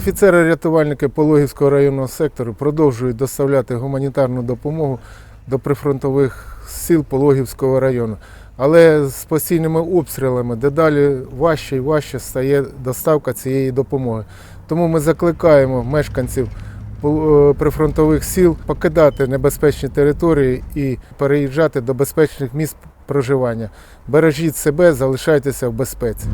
Офіцери-рятувальники Пологівського районного сектору продовжують доставляти гуманітарну допомогу до прифронтових сіл Пологівського району. Але з постійними обстрілами дедалі важче і важче стає доставка цієї допомоги. Тому ми закликаємо мешканців е, прифронтових сіл покидати небезпечні території і переїжджати до безпечних місць проживання. Бережіть себе, залишайтеся в безпеці.